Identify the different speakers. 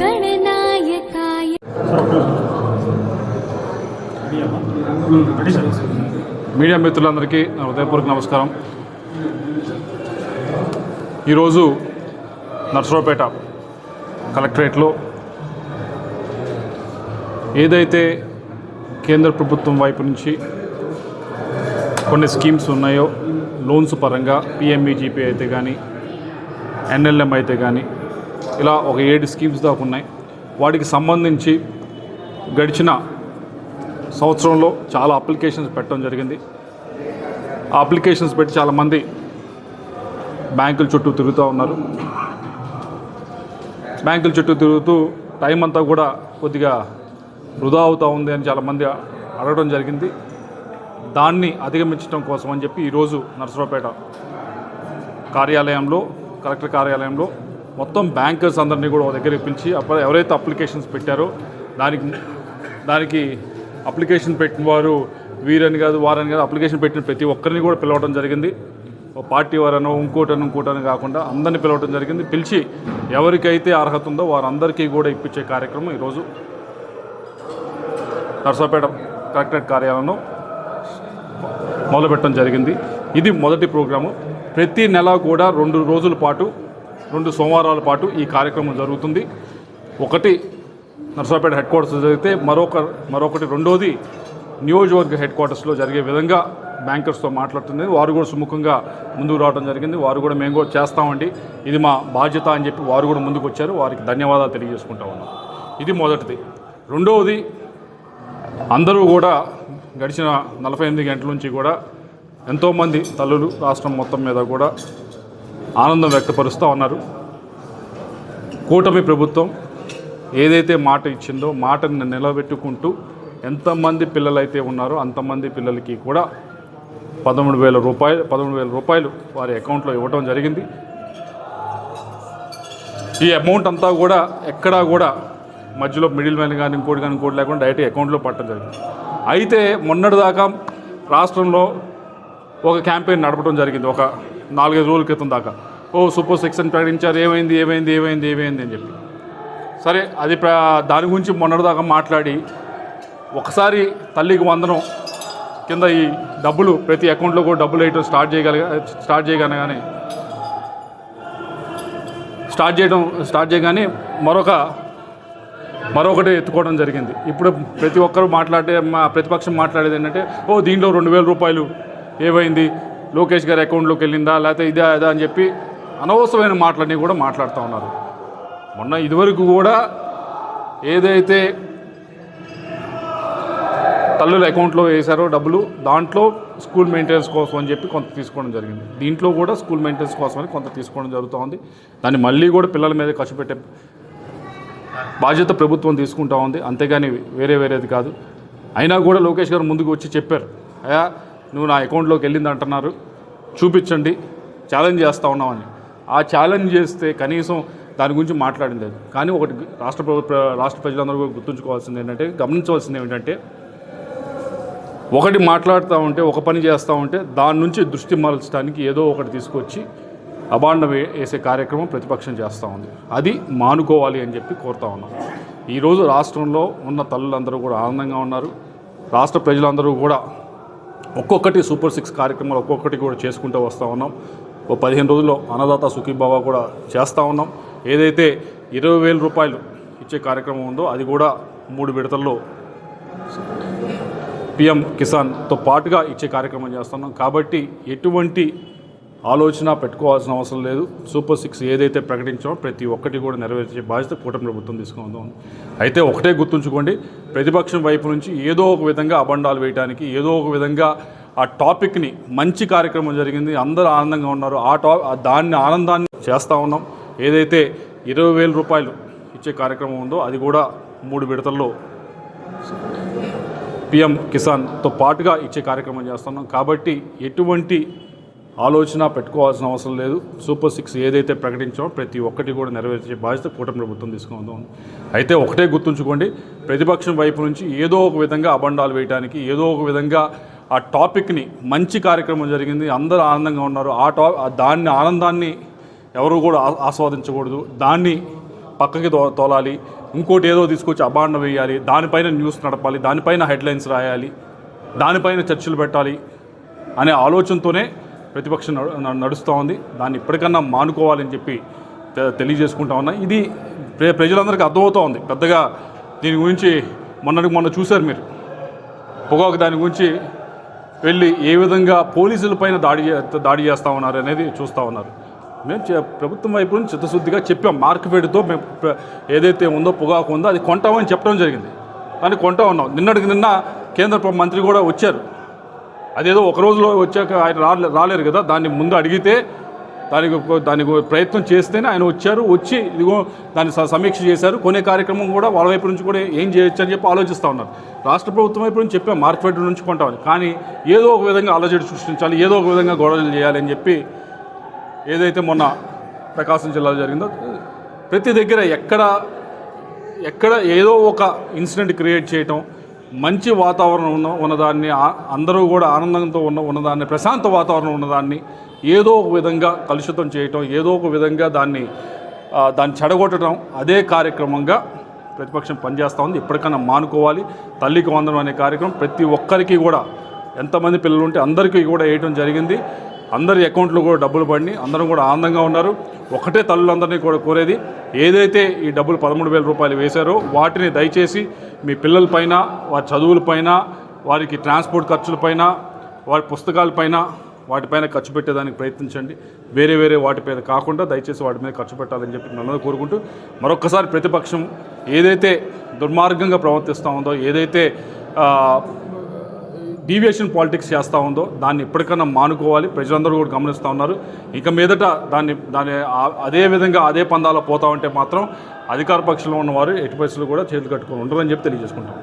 Speaker 1: గణనాయకాయ
Speaker 2: media మిత్రులందరికీ నా హృదయపూర్వక నమస్కారం. ఈరోజు నర్సరావుపేట కలెక్టరేట్లో ఏదైతే కేంద్ర ప్రభుత్వం వైపు నుంచి కొన్ని స్కీమ్స్ ఉన్నాయో లోన్స్ పరంగా పిఎంఈజీపీ అయితే కానీ ఎన్ఎల్ఎం అయితే కానీ ఇలా ఒక ఏడు స్కీమ్స్ దాకా ఉన్నాయి. వాటికి సంబంధించి గడిచిన సంవత్సరంలో చాలా అప్లికేషన్స్ పెట్టడం జరిగింది. ఆ అప్లికేషన్స్ పెట్టి చాలామంది బ్యాంకుల చుట్టూ తిరుగుతూ ఉన్నారు. బ్యాంకుల చుట్టూ తిరుగుతూ టైం అంతా కూడా కొద్దిగా వృధా అవుతూ ఉంది అని చాలామంది అడగడం జరిగింది. దాన్ని అధిగమించడం కోసం అని చెప్పి ఈరోజు నరసరావుపేట కార్యాలయంలో కలెక్టర్ కార్యాలయంలో మొత్తం బ్యాంకర్స్ అందరినీ కూడా ఒక దగ్గరికి పిలిచి అప్పుడు ఎవరైతే అప్లికేషన్స్ పెట్టారో దానికి దానికి అప్లికేషన్ పెట్టిన వారు వీరని కాదు వారని కాదు అప్లికేషన్ పెట్టిన ప్రతి ఒక్కరిని కూడా పిలవడం జరిగింది. పార్టీ వారనో ఇంకోటనో ఇంకోటనో కాకుండా అందరిని పిలవడం జరిగింది. పిలిచి ఎవరికైతే అర్హత ఉందో వారందరికీ కూడా ఇప్పించే కార్యక్రమం ఈరోజు. నర్సాపేట కలెక్టరేట్ కార్యాలయంలో మొదలుపెట్టడం జరిగింది. ఇది మొదటి ప్రోగ్రాము. ప్రతి నెల కూడా రెండు రోజుల పాటు రెండు సోమవారాల పాటు ఈ కార్యక్రమం జరుగుతుంది. ఒకటి నర్సాపేట హెడ్ క్వార్టర్స్ జరిగితే మరొక మరొకటి రెండోది నియోజకవర్గ హెడ్ క్వార్టర్స్లో జరిగే విధంగా బ్యాంకర్స్తో మాట్లాడుతుంది. వారు కూడా సుముఖంగా ముందుకు రావడం జరిగింది. వారు కూడా మేము కూడా చేస్తామండి. ఇది మా బాధ్యత అని చెప్పి వారు కూడా ముందుకు వచ్చారు. వారికి ధన్యవాదాలు తెలియజేసుకుంటా ఉన్నాం. ఇది మొదటిది. రెండవది అందరూ కూడా గడిచిన నలభై ఎనిమిది గంటల నుంచి కూడా ఎంతోమంది తల్లులు రాష్ట్రం మొత్తం మీద కూడా ఆనందం వ్యక్తపరుస్తూ ఉన్నారు. కూటమి ప్రభుత్వం ఏదైతే మాట ఇచ్చిందో మాటని నిలబెట్టుకుంటూ ఎంతమంది పిల్లలైతే ఉన్నారో అంతమంది పిల్లలకి కూడా పదమూడు వేల రూపాయలు పదమూడు వేల రూపాయలు వారి అకౌంట్లో ఇవ్వడం జరిగింది. ఈ అమౌంట్ అంతా కూడా ఎక్కడా కూడా మధ్యలో మిడిల్ మ్యాన్ కానీ ఇంకోటి కానీ ఇంకోటి లేకుండా డైరెక్ట్ అకౌంట్లో పట్టడం జరిగింది. అయితే మొన్నటిదాకా రాష్ట్రంలో ఒక క్యాంపెయిన్ నడపడం జరిగింది. ఒక నాలుగైదు రోజుల క్రితం దాకా. ఓ సూపర్ సిక్స్ అని ప్రకటించారు. ఏమైంది ఏమైంది ఏమైంది ఏమైంది అని చెప్పి. సరే అది ప్ర దాని గురించి మొన్నటిదాకా మాట్లాడి ఒకసారి తల్లికి వందనం కింద ఈ డబ్బులు ప్రతి అకౌంట్లో కూడా డబ్బులు వేయటం స్టార్ట్ చేయగలిగా స్టార్ట్ చేయగానే స్టార్ట్ చేయడం స్టార్ట్ చేయగానే మరొక మరొకటి ఎత్తుకోవడం జరిగింది. ఇప్పుడు ప్రతి ఒక్కరు మాట్లాడే మా ప్రతిపక్షం మాట్లాడేది ఏంటంటే ఓ దీంట్లో రెండు వేల రూపాయలు ఏమైంది? లోకేష్ గారి అకౌంట్లోకి వెళ్ళిందా లేకపోతే ఇదే అదా అని చెప్పి అనవసరమైన మాటలన్నీ కూడా మాట్లాడుతూ ఉన్నారు. మొన్న ఇదివరకు కూడా ఏదైతే తల్లుల అకౌంట్లో వేశారో డబ్బులు దాంట్లో స్కూల్ మెయింటెనెన్స్ కోసం అని చెప్పి కొంత తీసుకోవడం జరిగింది. దీంట్లో కూడా స్కూల్ మెయింటెనెన్స్ కోసం అని కొంత తీసుకోవడం జరుగుతుంది. దాన్ని మళ్ళీ కూడా పిల్లల మీద ఖర్చు పెట్టే బాధ్యత ప్రభుత్వం తీసుకుంటా ఉంది. అంతేగాని వేరే వేరేది కాదు. అయినా కూడా లోకేష్ గారు ముందుకు వచ్చి చెప్పారు. అయా నువ్వు నా అకౌంట్లోకి వెళ్ళింది అంటున్నారు. చూపించండి. ఛాలెంజ్ చేస్తూ ఉన్నామని. ఆ ఛాలెంజ్ చేస్తే కనీసం దాని గురించి మాట్లాడింది లేదు కానీ ఒకటి రాష్ట్ర ప్రభుత్వ రాష్ట్ర ప్రజలందరూ కూడా గుర్తుంచుకోవాల్సింది ఏంటంటే గమనించవలసింది ఏమిటంటే ఒకటి మాట్లాడుతూ ఉంటే ఒక పని చేస్తూ ఉంటే దాని నుంచి దృష్టి మరల్చడానికి ఏదో ఒకటి తీసుకొచ్చి అబాండం వేసే కార్యక్రమం ప్రతిపక్షం చేస్తూ ఉంది. అది మానుకోవాలి అని చెప్పి కోరుతా ఉన్నాం. ఈరోజు రాష్ట్రంలో ఉన్న తల్లులందరూ కూడా ఆనందంగా ఉన్నారు. రాష్ట్ర ప్రజలందరూ కూడా ఒక్కొక్కటి సూపర్ సిక్స్ కార్యక్రమాలు ఒక్కొక్కటి కూడా చేసుకుంటూ వస్తూ ఉన్నాం. ఓ పదిహేను రోజుల్లో అన్నదాత సుఖీభావ కూడా చేస్తూ ఉన్నాం. ఏదైతే ఇరవై వేల రూపాయలు ఇచ్చే కార్యక్రమం ఉందో అది కూడా మూడు విడతల్లో పిఎం కిసాన్తో పాటుగా ఇచ్చే కార్యక్రమం చేస్తున్నాం కాబట్టి ఎటువంటి ఆలోచన పెట్టుకోవాల్సిన అవసరం లేదు. సూపర్ సిక్స్ ఏదైతే ప్రకటించామో ప్రతి ఒక్కటి కూడా నెరవేర్చే బాధ్యత కూటమి ప్రభుత్వం తీసుకుందాం. అయితే ఒకటే గుర్తుంచుకోండి ప్రతిపక్షం వైపు నుంచి ఏదో ఒక విధంగా అబండాలు వేయడానికి ఏదో ఒక విధంగా ఆ టాపిక్ని మంచి కార్యక్రమం జరిగింది. అందరూ ఆనందంగా ఉన్నారు. ఆ టా దాన్ని ఆనందాన్ని చేస్తూ ఉన్నాం. ఏదైతే ఇరవై వేల రూపాయలు ఇచ్చే కార్యక్రమం ఉందో అది కూడా మూడు విడతల్లో పిఎం కిసాన్తో పాటుగా ఇచ్చే కార్యక్రమం చేస్తున్నాం కాబట్టి ఎటువంటి ఆలోచన పెట్టుకోవాల్సిన అవసరం లేదు. సూపర్ సిక్స్ ఏదైతే ప్రకటించామో ప్రతి ఒక్కటి కూడా నెరవేర్చే బాధ్యత కూటమి ప్రభుత్వం తీసుకుందాం. అయితే ఒకటే గుర్తుంచుకోండి ప్రతిపక్షం వైపు నుంచి ఏదో ఒక విధంగా అబండాలు వేయడానికి ఏదో ఒక విధంగా ఆ టాపిక్ని మంచి కార్యక్రమం జరిగింది అందరూ ఆనందంగా ఉన్నారు. ఆ టా దాన్ని ఆనందాన్ని ఎవరు కూడా ఆస్వాదించకూడదు. దాన్ని పక్కకి తో తోలాలి. ఇంకోటి ఏదో తీసుకొచ్చి అబాండ వేయాలి. దానిపైన న్యూస్ నడపాలి. దానిపైన హెడ్లైన్స్ రాయాలి. దానిపైన చర్చలు పెట్టాలి అనే ఆలోచనతోనే ప్రతిపక్షం నడు- నడుస్తూ ఉంది. దాన్ని ఇప్పటికన్నా మానుకోవాలని చెప్పి తెలియజేసుకుంటా ఉన్నా. ఇది ప్ర- ప్రజలందరికీ అర్థమవుతూ ఉంది. పెద్దగా దీని గురించి మొన్నటికి మొన్న చూశారు మీరు. పొగాకు దాని గురించి వెళ్ళి ఏ విధంగా పోలీసుల పైన దాడి చే- దాడి చేస్తూ ఉన్నారు అనేది చూస్తూ ఉన్నారు. మేము ప్రభుత్వం వైపు నుంచి చిత్తశుద్ధిగా చెప్పాం. మార్కెట్తో మేము ఏదైతే ఉందో పొగాకు ఉందో అది కొంటామని చెప్పడం జరిగింది. దాన్ని కొంటా ఉన్నాం. నిన్నటికి నిన్న కేంద్ర మంత్రి కూడా వచ్చారు. అదేదో ఒక రోజులో వచ్చాక ఆయన రాలే రాలేరు కదా. దాన్ని ముందు అడిగితే దానికి దానికి ప్రయత్నం చేస్తేనే ఆయన వచ్చారు. వచ్చి ఇదిగో దాన్ని స- సమీక్ష చేశారు. కొనే కార్యక్రమం కూడా వాళ్ళ వైపు నుంచి కూడా ఏం చేయొచ్చు అని చెప్పి ఆలోచిస్తూ ఉన్నారు. రాష్ట్ర ప్రభుత్వం వైపు నుంచి చెప్పాం మార్కెట్ నుంచి కొంటామని. కానీ ఏదో ఒక విధంగా అలజడి సృష్టించాలి ఏదో ఒక విధంగా గొడవలు చేయాలి అని చెప్పి ఏదైతే మొన్న ప్రకాశం జిల్లాలో జరిగిందో ప్రతి దగ్గర ఎక్కడ ఎక్కడ ఏదో ఒక ఇన్సిడెంట్ క్రియేట్ చేయటం మంచి వాతావరణం ఉన్న ఉన్నదాన్ని అందరూ కూడా ఆనందంతో ఉన్న ఉన్నదాన్ని ప్రశాంత వాతావరణం ఉన్నదాన్ని ఏదో ఒక విధంగా కలుషితం చేయటం ఏదో ఒక విధంగా దాన్ని దాన్ని చెడగొట్టడం అదే కార్యక్రమంగా ప్రతిపక్షం పనిచేస్తూ ఉంది. ఇప్పటికన్నా మానుకోవాలి. తల్లికి వందనం అనే కార్యక్రమం ప్రతి ఒక్కరికి కూడా ఎంతమంది పిల్లలు ఉంటే అందరికీ కూడా వేయటం జరిగింది. అందరి అకౌంట్లో కూడా డబ్బులు పడినాయి. అందరం కూడా ఆనందంగా ఉన్నారు. ఒకటే తల్లులందరినీ కూడా కోరేది ఏదైతే ఈ డబ్బులు పదమూడు వేల రూపాయలు వేశారో వాటిని దయచేసి మీ పిల్లలపైన వారి చదువులపైన వారికి ట్రాన్స్పోర్ట్ ఖర్చులపైన వారి పుస్తకాలపైన వాటిపైన ఖర్చు పెట్టేదానికి ప్రయత్నించండి. వేరే వేరే వాటిపైన కాకుండా దయచేసి వాటి మీద ఖర్చు పెట్టాలని చెప్పి నన్ను కోరుకుంటూ మరొకసారి ప్రతిపక్షం ఏదైతే దుర్మార్గంగా ప్రవర్తిస్తూ ఉందో ఏదైతే డీవియేషన్ పాలిటిక్స్ చేస్తూ ఉందో దాన్ని ఎప్పటికన్నా మానుకోవాలి. ప్రజలందరూ కూడా గమనిస్తూ ఉన్నారు. ఇక మీదట దాన్ని దాన్ని అదే విధంగా అదే పందాలో పోతా ఉంటే మాత్రం అధికార పక్షంలో ఉన్నవారు ఎట్టి పరిస్థితులు కూడా చేతులు కట్టుకొని ఉండరని చెప్పి తెలియజేసుకుంటాం.